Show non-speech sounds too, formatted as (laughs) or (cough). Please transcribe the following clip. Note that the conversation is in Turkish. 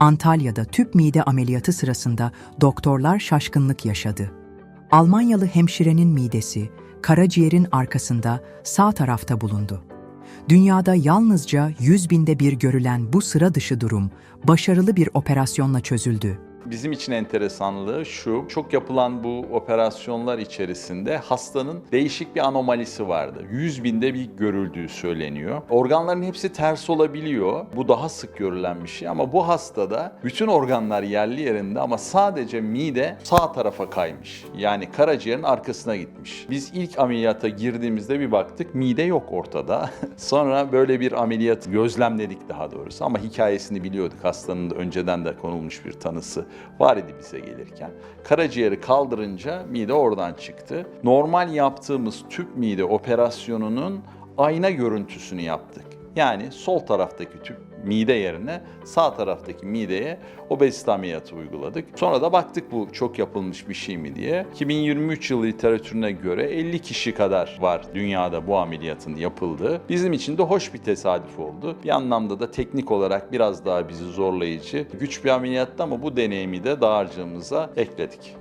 Antalya'da tüp mide ameliyatı sırasında doktorlar şaşkınlık yaşadı. Almanyalı hemşirenin midesi karaciğerin arkasında sağ tarafta bulundu. Dünyada yalnızca 100 binde bir görülen bu sıra dışı durum başarılı bir operasyonla çözüldü. Bizim için enteresanlığı şu, çok yapılan bu operasyonlar içerisinde hastanın değişik bir anomalisi vardı. 100 binde bir görüldüğü söyleniyor. Organların hepsi ters olabiliyor. Bu daha sık görülen bir şey ama bu hastada bütün organlar yerli yerinde ama sadece mide sağ tarafa kaymış. Yani karaciğerin arkasına gitmiş. Biz ilk ameliyata girdiğimizde bir baktık mide yok ortada. (laughs) Sonra böyle bir ameliyat gözlemledik daha doğrusu ama hikayesini biliyorduk. Hastanın da önceden de konulmuş bir tanısı var idi bize gelirken. Karaciğeri kaldırınca mide oradan çıktı. Normal yaptığımız tüp mide operasyonunun ayna görüntüsünü yaptık. Yani sol taraftaki tüp mide yerine sağ taraftaki mideye obezite ameliyatı uyguladık. Sonra da baktık bu çok yapılmış bir şey mi diye. 2023 yılı literatürüne göre 50 kişi kadar var dünyada bu ameliyatın yapıldığı. Bizim için de hoş bir tesadüf oldu. Bir anlamda da teknik olarak biraz daha bizi zorlayıcı, güç bir ameliyattı ama bu deneyimi de dağarcığımıza ekledik.